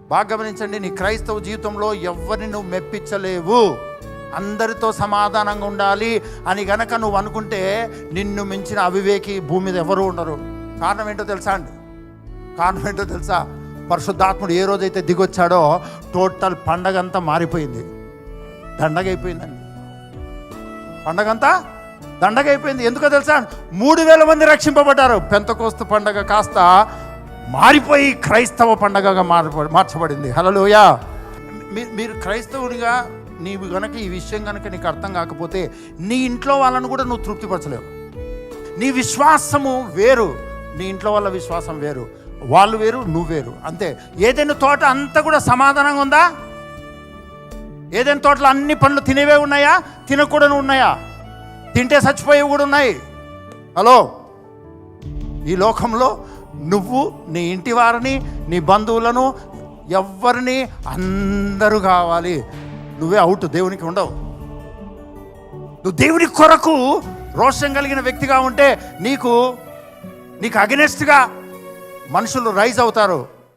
బాగా గమనించండి నీ క్రైస్తవ జీవితంలో ఎవరిని నువ్వు మెప్పించలేవు. అందరితో సమాధానంగా ఉండాలి అని గనక నువ్వు అనుకుంటే నిన్ను మించిన అవివేకి భూమి మీద ఎవరు ఉండరు. కారణం ఏంటో తెలుసా అండి? కారణం ఏంటో తెలుసా? పరిశుద్ధాత్ముడు ఏ రోజైతే దిగొచ్చాడో టోటల్ పండగ అంతా మారిపోయింది. దండగైపోయిందండి. పండగంతా దండగైపోయింది. ఎందుకో తెలుసా? మూడు వేల మంది రక్షింపబడ్డారు. పెంతకోస్తు పండగ కాస్త మారిపోయి క్రైస్తవ పండగగా మార్ప మార్చబడింది. హలోయ మీరు క్రైస్తవునిగా నీవు కనుక ఈ విషయం కనుక నీకు అర్థం కాకపోతే నీ ఇంట్లో వాళ్ళను కూడా నువ్వు తృప్తిపరచలేవు. నీ విశ్వాసము వేరు నీ ఇంట్లో వాళ్ళ విశ్వాసం వేరు వాళ్ళు వేరు నువ్వు వేరు. అంతే. ఏదైనా తోట అంతా కూడా సమాధానంగా ఉందా? ఏదైనా తోటలో అన్ని పండ్లు తినేవే ఉన్నాయా? తినకూడని ఉన్నాయా? తింటే చచ్చిపోయేవి కూడా ఉన్నాయి. హలో? ఈ లోకంలో నువ్వు నీ ఇంటి వారిని నీ బంధువులను ఎవరిని అందరూ కావాలి. నువ్వే అవుట్ దేవునికి ఉండవు. నువ్వు దేవుని కొరకు రోషం కలిగిన వ్యక్తిగా ఉంటే నీకు నీకు అగెనెస్ట్గా మనుషులు రైజ్ అవుతారు.